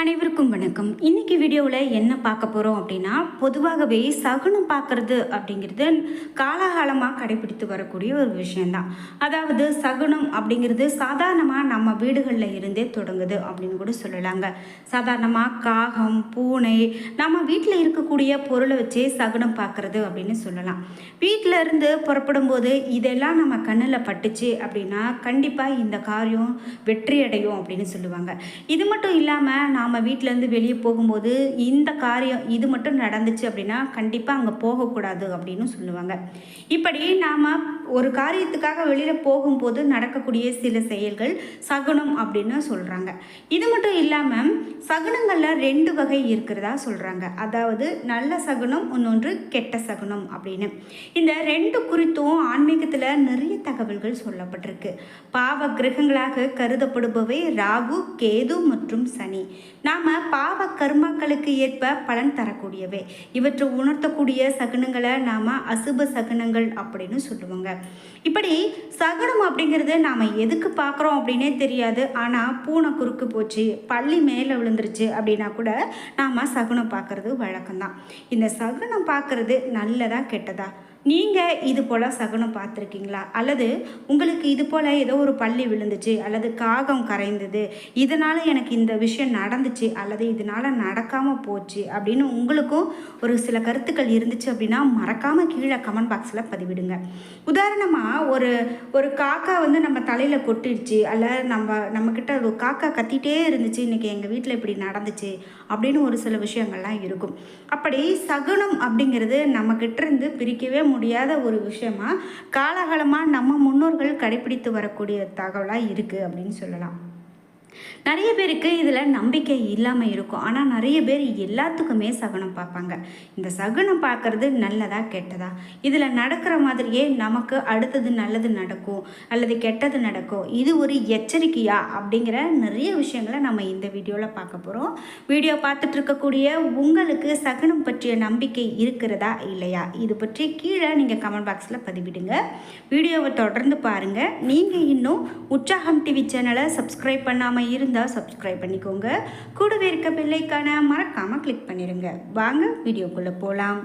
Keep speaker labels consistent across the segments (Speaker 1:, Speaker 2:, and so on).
Speaker 1: அனைவருக்கும் வணக்கம். இன்னைக்கு வீடியோவில் என்ன பார்க்க போகிறோம் அப்படின்னா பொதுவாகவே சகுனம் பார்க்குறது அப்படிங்கிறது காலாகாலமாக கடைபிடித்து வரக்கூடிய ஒரு விஷயந்தான் அதாவது சகுனம் அப்படிங்கிறது சாதாரணமாக நம்ம வீடுகளில் இருந்தே தொடங்குது அப்படின்னு கூட சொல்லலாங்க. சாதாரணமாக காகம் பூனை நம்ம வீட்டில் இருக்கக்கூடிய பொருளை வச்சே சகுனம் பார்க்குறது அப்படின்னு சொல்லலாம். வீட்டில் இருந்து புறப்படும் போது இதெல்லாம் நம்ம கண்ணில் பட்டுச்சு அப்படின்னா கண்டிப்பாக இந்த காரியம் வெற்றி அடையும் அப்படின்னு சொல்லுவாங்க. இது மட்டும் இல்லாமல் நாம் நம்ம வீட்டிலேருந்து வெளியே போகும்போது இந்த காரியம் இது மட்டும் நடந்துச்சு அப்படின்னா கண்டிப்பாக அங்கே போகக்கூடாது அப்படின்னு சொல்லுவாங்க. இப்படி நாம் ஒரு காரியத்துக்காக வெளியில் போகும்போது நடக்கக்கூடிய சில செயல்கள் சகுனம் அப்படின்னு சொல்கிறாங்க இது மட்டும் இல்லாமல் சகுனங்களில் ரெண்டு வகை இருக்கிறதா சொல்கிறாங்க அதாவது நல்ல சகுனம் இன்னொன்று கெட்ட சகுனம் அப்படின்னு. இந்த ரெண்டு குறித்தும் ஆன்மீகத்தில் நிறைய தகவல்கள் சொல்லப்பட்டிருக்கு. பாவ கிரகங்களாக கருதப்படுபவை ராகு கேது மற்றும் சனி. நாம் பாவ கர்மாக்களுக்கு ஏற்ப பலன் தரக்கூடியவை. இவற்றை உணர்த்தக்கூடிய சகுனங்களை நாம் அசுப சகுனங்கள் அப்படின்னு சொல்லுவாங்க. இப்படி சகுனம் அப்படிங்கிறது நாம் எதுக்கு பார்க்குறோம் அப்படின்னே தெரியாது. ஆனால் பூனை குறுக்கு போச்சு பள்ளி மேலே விழுந்துருச்சு அப்படின்னா கூட நாம் சகுனம் பார்க்குறது வழக்கம்தான். இந்த சகுனம் பார்க்குறது நல்லதா கெட்டதா? நீங்கள் இது போல் சகுனம் பார்த்துருக்கீங்களா? அல்லது உங்களுக்கு இது போல் ஏதோ ஒரு பள்ளி விழுந்துச்சு அல்லது காகம் கரைந்தது இதனால் எனக்கு இந்த விஷயம் நடந்துச்சு அல்லது இதனால் நடக்காமல் போச்சு அப்படின்னு உங்களுக்கும் ஒரு சில கருத்துக்கள் இருந்துச்சு அப்படின்னா மறக்காமல் கீழே கமெண்ட் பாக்ஸில் பதிவிடுங்க. உதாரணமாக ஒரு ஒரு காக்கா வந்து நம்ம தலையில் கொட்டிடுச்சு அல்ல நம்ம நம்மக்கிட்ட ஒரு காக்கா கத்திட்டே இருந்துச்சு இன்றைக்கி எங்கள் வீட்டில் இப்படி நடந்துச்சு அப்படின்னு ஒரு சில விஷயங்கள்லாம் இருக்கும். அப்படி சகுனம் அப்படிங்கிறது நம்மக்கிட்ட இருந்து பிரிக்கவே முடியாத ஒரு விஷயமா காலகாலமாக நம்ம முன்னோர்கள் கடைபிடித்து வரக்கூடிய தகவலாக இருக்குது அப்படின்னு சொல்லலாம். நிறைய பேருக்கு இதில் நம்பிக்கை இல்லாமல் இருக்கும். ஆனால் நிறைய பேர் எல்லாத்துக்குமே சகுனம் பார்ப்பாங்க. இந்த சகுனம் பார்க்கறது நல்லதா கெட்டதா? இதில் நடக்கிற மாதிரியே நமக்கு அடுத்தது நல்லது நடக்கும் அல்லது கெட்டது நடக்கும். இது ஒரு எச்சரிக்கையா? அப்படிங்கிற நிறைய விஷயங்களை நம்ம இந்த வீடியோவில் பார்க்க போகிறோம் வீடியோ பார்த்துட்டு இருக்கக்கூடிய உங்களுக்கு சகுனம் பற்றிய நம்பிக்கை இருக்கிறதா இல்லையா? இது பற்றி கீழே நீங்கள் கமெண்ட் பாக்ஸில் பதிவிடுங்க. வீடியோவை தொடர்ந்து பாருங்கள் நீங்கள் இன்னும் உற்சாகம் டிவி சேனலை சப்ஸ்கிரைப் பண்ணாமல் இருந்தால் சப்ஸ்கிரைப் பண்ணிக்கோங்க. கூடவே இருக்க பெல்லைக்கான மறக்காமல் கிளிக் பண்ணிடுங்க வாங்க வீடியோக்குள்ளே போகலாம்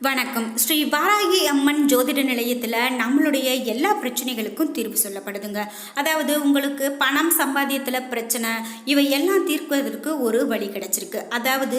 Speaker 1: வணக்கம். ஸ்ரீ வாராகி அம்மன் ஜோதிட நிலையத்தில் நம்மளுடைய எல்லா பிரச்சனைகளுக்கும் தீர்வு சொல்லப்படுதுங்க. அதாவது உங்களுக்கு பணம் சம்பாத்தியத்தில் பிரச்சனை இவை எல்லாம் தீர்ப்பதற்கு ஒரு வழி கிடச்சிருக்கு. அதாவது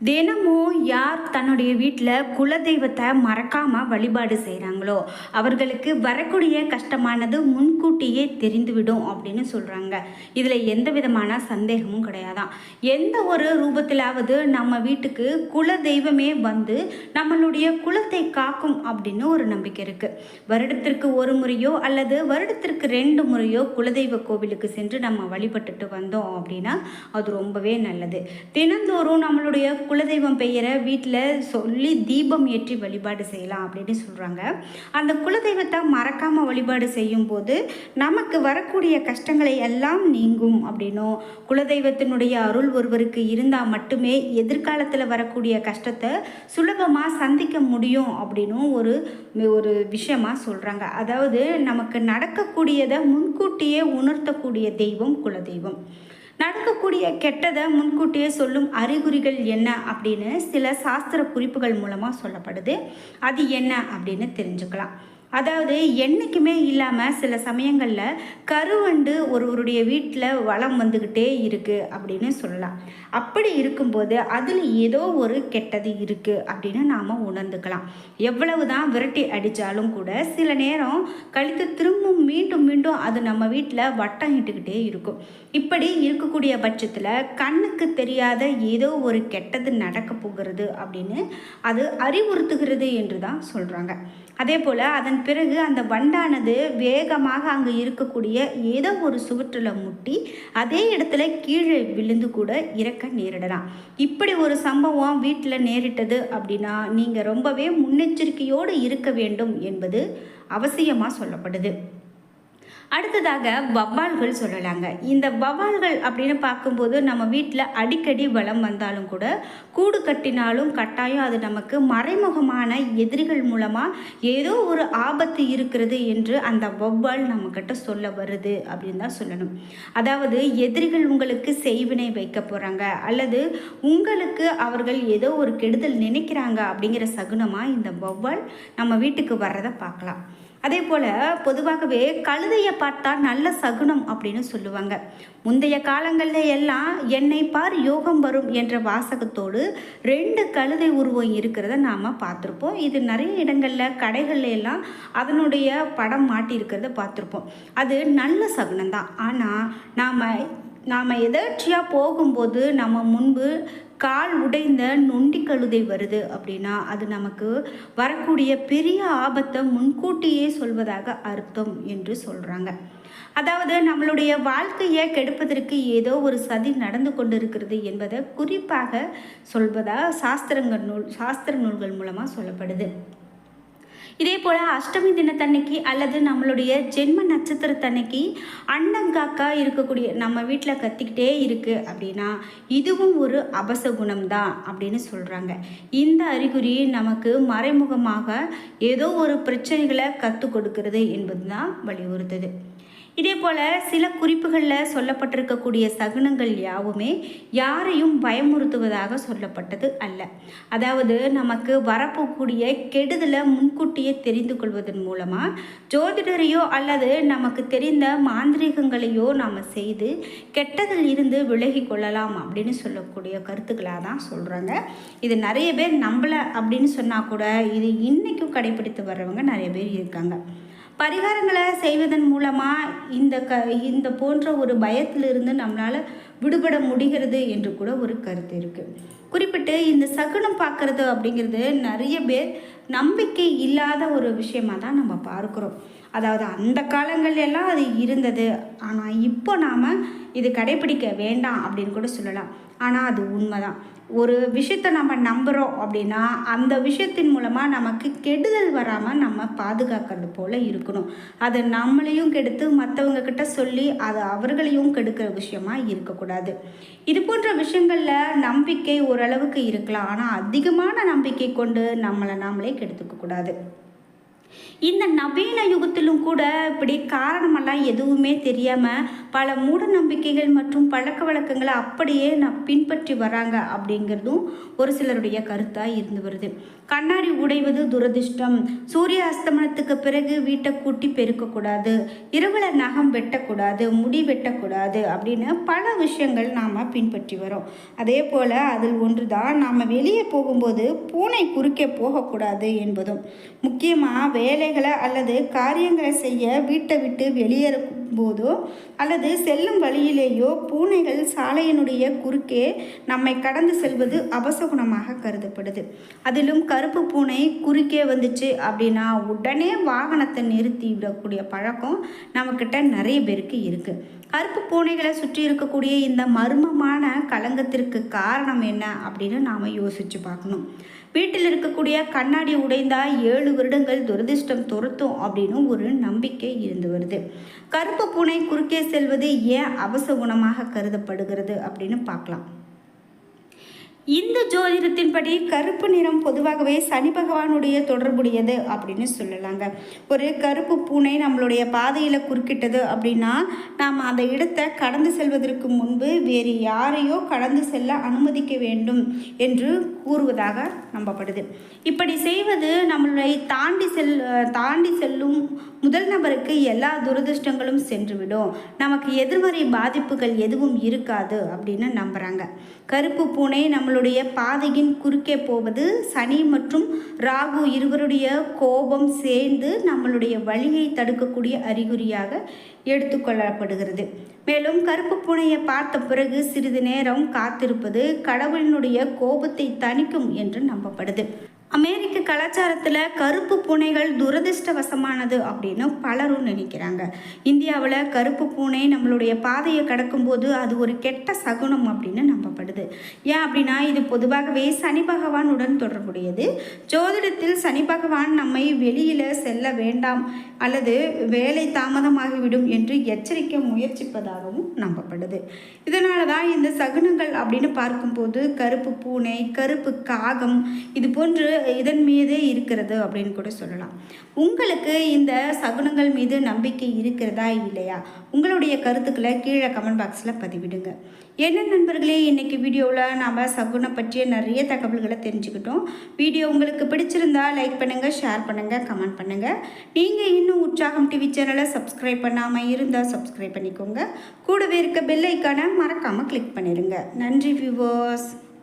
Speaker 1: தினமும் யார் தன்னுடைய வீட்டில் குலதெய்வத்தை மறக்காமல் வழிபாடு செய்கிறாங்களோ அவர்களுக்கு வரக்கூடிய கஷ்டமானது முன்கூட்டியே தெரிந்துவிடும் அப்படின்னு சொல்கிறாங்க இதில் எந்த விதமான சந்தேகமும் கிடையாதான். எந்த ஒரு ரூபத்திலாவது நம்ம வீட்டுக்கு குலதெய்வமே வந்து நம்மளுடைய குலத்தை காக்கும் அப்படின்னு ஒரு நம்பிக்கை இருக்குது வருடத்திற்கு ஒரு முறையோ அல்லது வருடத்திற்கு ரெண்டு முறையோ குலதெய்வ கோவிலுக்கு சென்று நம்ம வழிபட்டுட்டு வந்தோம் அப்படின்னா அது ரொம்பவே நல்லது. தினந்தோறும் நம்மளுடைய குலதெய்வம் பெயரை வீட்டில் சொல்லி தீபம் ஏற்றி வழிபாடு செய்யலாம் அப்படின்னு சொல்கிறாங்க அந்த குலதெய்வத்தை மறக்காமல் வழிபாடு செய்யும்போது நமக்கு வரக்கூடிய கஷ்டங்களை எல்லாம் நீங்கும் அப்படின்னும். குலதெய்வத்தினுடைய அருள் ஒருவருக்கு இருந்தால் மட்டுமே எதிர்காலத்தில் வரக்கூடிய கஷ்டத்தை சுலபமாக சந்திக்க முடியும் அப்படின்னும் ஒரு ஒரு விஷயமாக சொல்கிறாங்க அதாவது நமக்கு நடக்கக்கூடியதை முன்கூட்டியே உணர்த்தக்கூடிய தெய்வம் குலதெய்வம். நடக்கக்கூடிய கெட்டதை முன்கூட்டியே சொல்லும் அறிகுறிகள் என்ன அப்படின்னு சில சாஸ்திர குறிப்புகள் மூலமாக சொல்லப்படுது. அது என்ன அப்படின்னு தெரிஞ்சுக்கலாம். அதாவது என்றைக்குமே இல்லாமல் சில சமயங்களில் கருவண்டு ஒருவருடைய வீட்டில் வளம் வந்துக்கிட்டே இருக்குது அப்படின்னு சொல்லலாம். அப்படி இருக்கும்போது அதில் ஏதோ ஒரு கெட்டது இருக்குது அப்படின்னு நாம் உணர்ந்துக்கலாம். எவ்வளவு தான் விரட்டி அடித்தாலும் கூட சில நேரம் கழித்து திரும்பவும் மீண்டும் மீண்டும் அது நம்ம வீட்டில் வட்டம் இட்டுக்கிட்டே இருக்கும். இப்படி இருக்கக்கூடிய பட்சத்தில் கண்ணுக்கு தெரியாத ஏதோ ஒரு கெட்டது நடக்க போகிறது அப்படின்னு அது அறிவுறுத்துகிறது என்று தான் சொல்கிறாங்க அதே போல் அதன் பிறகு அந்த வண்டானது வேகமாக அங்கே இருக்கக்கூடிய ஏதோ ஒரு சுவற்றில் முட்டி அதே இடத்துல கீழே விழுந்து கூட இறக்க நேரிடலாம். இப்படி ஒரு சம்பவம் வீட்டில் நேரிட்டது அப்படின்னா நீங்கள் ரொம்பவே முன்னெச்சரிக்கையோடு இருக்க வேண்டும் என்பது அவசியமாக சொல்லப்படுது. அடுத்ததாக வவ்வால்கள் சொல்லலாங்க. இந்த வவ்வால்கள் அப்படின்னு பார்க்கும்போது நம்ம வீட்டில் அடிக்கடி வளம் வந்தாலும் கூட கூடு கட்டினாலும் கட்டாயம் அது நமக்கு மறைமுகமான எதிரிகள் மூலமாக ஏதோ ஒரு ஆபத்து இருக்கிறது என்று அந்த வவ்வால் நம்மக்கிட்ட சொல்ல வருது அப்படின்னு தான் சொல்லணும். அதாவது எதிரிகள் உங்களுக்கு செய்வினை வைக்க போகிறாங்க அல்லது உங்களுக்கு அவர்கள் ஏதோ ஒரு கெடுதல் நினைக்கிறாங்க அப்படிங்கிற சகுனமாக இந்த வவ்வால் நம்ம வீட்டுக்கு வர்றதை பார்க்கலாம். அதே போல் பொதுவாகவே கழுதையை பார்த்தா நல்ல சகுனம் அப்படின்னு சொல்லுவாங்க. முந்தைய காலங்களில் எல்லாம் என்னை பார் யோகம் வரும் என்ற வாசகத்தோடு ரெண்டு கழுதை உருவம் இருக்கிறத நாம் பார்த்துருப்போம். இது நிறைய இடங்களில் கடைகளில் எல்லாம் அதனுடைய படம் மாட்டியிருக்கிறத பார்த்துருப்போம். அது நல்ல சகுனம் தான் ஆனால் நாம் நாம் எதர்ச்சியாக போகும்போது நம்ம முன்பு கால் உடைந்த நொண்டி கழுதை வருது அப்படின்னா அது நமக்கு வரக்கூடிய பெரிய ஆபத்தை முன்கூட்டியே சொல்வதாக அர்த்தம் என்று சொல்கிறாங்க அதாவது நம்மளுடைய வாழ்க்கையை கெடுப்பதற்கு ஏதோ ஒரு சதி நடந்து கொண்டிருக்கிறது என்பதை குறிப்பாக சொல்வதாக சாஸ்திரங்கள் நூல் சாஸ்திர நூல்கள் மூலமாக சொல்லப்படுது. இதே போல் அஷ்டமி தினத்தன்னைக்கு அல்லது நம்மளுடைய ஜென்ம நட்சத்திரத்தன்னைக்கு அண்டங்காக்கா இருக்கக்கூடிய நம்ம வீட்டில் கத்திக்கிட்டே இருக்குது அப்படின்னா இதுவும் ஒரு அபசகுணம் தான் அப்படின்னு சொல்கிறாங்க இந்த அறிகுறி நமக்கு மறைமுகமாக ஏதோ ஒரு பிரச்சனைகளை கற்றுக் கொடுக்கிறது என்பது தான் வலியுறுத்துது. இதே போல் சில குறிப்புகளில் சொல்லப்பட்டிருக்கக்கூடிய சகுனங்கள் யாவுமே யாரையும் பயமுறுத்துவதாக சொல்லப்பட்டது அல்ல. அதாவது நமக்கு வரப்போக்கூடிய கெடுதலை முன்கூட்டியே தெரிந்து கொள்வதன் மூலமாக ஜோதிடரையோ அல்லது நமக்கு தெரிந்த மாந்திரிகங்களையோ நாம் செய்து கெட்டதில் இருந்து விலகி கொள்ளலாம் அப்படின்னு சொல்லக்கூடிய கருத்துக்களாக தான் சொல்கிறாங்க இது நிறைய பேர் நம்பலை அப்படின்னு சொன்னால் கூட இது இன்றைக்கும் கடைபிடித்து வர்றவங்க நிறைய பேர் இருக்காங்க. பரிகாரங்களை செய்வதன் மூலமாக இந்த க இந்த போன்ற ஒரு பயத்திலிருந்து நம்மளால் விடுபட முடிகிறது என்று கூட ஒரு கருத்து இருக்குது குறிப்பிட்டு இந்த சகுனம் பார்க்குறது அப்படிங்கிறது நிறைய பேர் நம்பிக்கை இல்லாத ஒரு விஷயமாக தான் நம்ம பார்க்குறோம். அதாவது அந்த காலங்கள்ல எல்லாம் அது இருந்தது. ஆனால் இப்போ நாம் இது கடைபிடிக்க வேண்டாம் அப்படின்னு கூட சொல்லலாம். ஆனால் அது உண்மைதான். ஒரு விஷயத்தை நம்ம நம்புகிறோம் அப்படின்னா அந்த விஷயத்தின் மூலமாக நமக்கு கெடுதல் வராமல் நம்ம பாதுகாக்கிறது போல் இருக்கணும். அது நம்மளையும் கெடுத்து மற்றவங்கக்கிட்ட சொல்லி அது அவர்களையும் கெடுக்கிற விஷயமா இருக்கக்கூடாது. இது போன்ற விஷயங்களில் நம்பிக்கை ஓரளவுக்கு இருக்கலாம். ஆனால் அதிகமான நம்பிக்கை கொண்டு நம்மளை நாமளே கெடுத்துக்க கூடாது இந்த நவீன யுகத்திலும் கூட இப்படி காரணமெல்லாம் எதுவுமே தெரியாமல் பல மூட நம்பிக்கைகள் மற்றும் பழக்க வழக்கங்களை அப்படியே நான் பின்பற்றி வராங்க அப்படிங்கிறதும் ஒரு சிலருடைய கருத்தாக இருந்து வருது. கண்ணாடி உடைவது துரதிர்ஷ்டம். சூரிய அஸ்தமனத்துக்கு பிறகு வீட்டை கூட்டி பெருக்கக்கூடாது. இரவில் நகம் வெட்டக்கூடாது. முடி வெட்டக்கூடாது அப்படின்னு பல விஷயங்கள் நாம் பின்பற்றி வரோம் அதே போல் அதில் ஒன்று தான் நாம் வெளியே போகும்போது பூனை குறுக்கே போகக்கூடாது என்பதும். முக்கியமாக வேலை வேலைகளை அல்லது காரியங்களை செய்ய வீட்டை விட்டு வெளியேறும் போதோ அல்லது செல்லும் வழியிலேயோ பூனைகள் சாலையினுடைய குறுக்கே நம்மை கடந்து செல்வது அபசகுணமாக கருதப்படுது. அதிலும் கருப்பு பூனை குறுக்கே வந்துச்சு அப்படின்னா உடனே வாகனத்தை நிறுத்தி விடக்கூடிய பழக்கம் நம்மக்கிட்ட நிறைய பேருக்கு இருக்குது கருப்பு பூனைகளை சுற்றி இருக்கக்கூடிய இந்த மர்மமான களங்கத்திற்கு காரணம் என்ன அப்படின்னு நாம் யோசித்து பார்க்கணும். வீட்டில் இருக்கக்கூடிய கண்ணாடி உடைந்தால் ஏழு வருடங்கள் துரதிர்ஷ்டம் துரத்தும் அப்படின்னு ஒரு நம்பிக்கை இருந்து வருது. கருப்பு பூனை குறுக்கே செல்வது ஏன் அவசகுணமாக கருதப்படுகிறது அப்படின்னு பார்க்கலாம். இந்து ஜோதிடத்தின்படி கருப்பு நிறம் பொதுவாகவே சனி பகவானுடைய தொடர்புடையது அப்படின்னு சொல்லலாங்க. ஒரு கருப்பு பூனை நம்மளுடைய பாதையில் குறுக்கிட்டது அப்படின்னா நாம் அந்த இடத்தை கடந்து செல்வதற்கு முன்பு வேறு யாரையோ கடந்து செல்ல அனுமதிக்க வேண்டும் என்று கூறுவதாக நம்பப்படுது. இப்படி செய்வது நம்மளை தாண்டி செல் தாண்டி செல்லும் முதல் நபருக்கு எல்லா துரதிருஷ்டங்களும் சென்றுவிடும். நமக்கு எதிர்மறை பாதிப்புகள் எதுவும் இருக்காது அப்படின்னு நம்புகிறாங்க கருப்பு பூனை நம்மளுடைய பாதையின் குறுக்கே போவது சனி மற்றும் ராகு இருவருடைய கோபம் சேர்ந்து நம்மளுடைய வழியை தடுக்கக்கூடிய அறிகுறியாக எடுத்துக்கொள்ளப்படுகிறது. மேலும் கருப்பு பூனையை பார்த்த பிறகு சிறிது நேரம் காத்திருப்பது கடவுளினுடைய கோபத்தை தணிக்கும் என்று நம்பப்படுது. அமெரிக்க கலாச்சாரத்தில் கருப்பு பூனைகள் துரதிர்ஷ்டவசமானது அப்படின்னு பலரும் நினைக்கிறாங்க. இந்தியாவில் கருப்பு பூனை நம்மளுடைய பாதையை கடக்கும்போது அது ஒரு கெட்ட சகுனம் அப்படின்னு நம்பப்படுது. ஏன் அப்படின்னா இது பொதுவாகவே சனி பகவானுடன் தொடர்புடையது. ஜோதிடத்தில் சனி பகவான் நம்மை வெளியில் செல்ல வேண்டாம் அல்லது வேலை தாமதமாகிவிடும் என்று எச்சரிக்க முயற்சிப்பதாகவும் நம்பப்படுது. இதனால தான் இந்த சகுனங்கள் அப்படின்னு பார்க்கும்போது கருப்பு பூனை கருப்பு காகம் இது போன்று இதன் மீது இருக்கிறது அப்படின்னு கூட சொல்லலாம். உங்களுக்கு இந்த சகுனங்கள் மீது நம்பிக்கை இருக்கிறதா இல்லையா? உங்களுடைய கருத்துக்களை கீழே கமெண்ட் பாக்ஸில் பதிவிடுங்க. என்ன நண்பர்களே இன்றைக்கி வீடியோவில் நாம் சகுனம் பற்றிய நிறைய தகவல்களை தெரிஞ்சுக்கிட்டோம். வீடியோ உங்களுக்கு பிடிச்சிருந்தா லைக் பண்ணுங்கள் ஷேர் பண்ணுங்கள் கமெண்ட் பண்ணுங்கள் நீங்கள் இன்னும் உற்சாகம் டிவி சேனலை சப்ஸ்கிரைப் பண்ணாமல் இருந்தால் சப்ஸ்கிரைப் பண்ணிக்கோங்க. கூடவே இருக்க பெல் ஐக்கானை மறக்காமல் கிளிக் பண்ணிடுங்க நன்றி வியூவர்ஸ்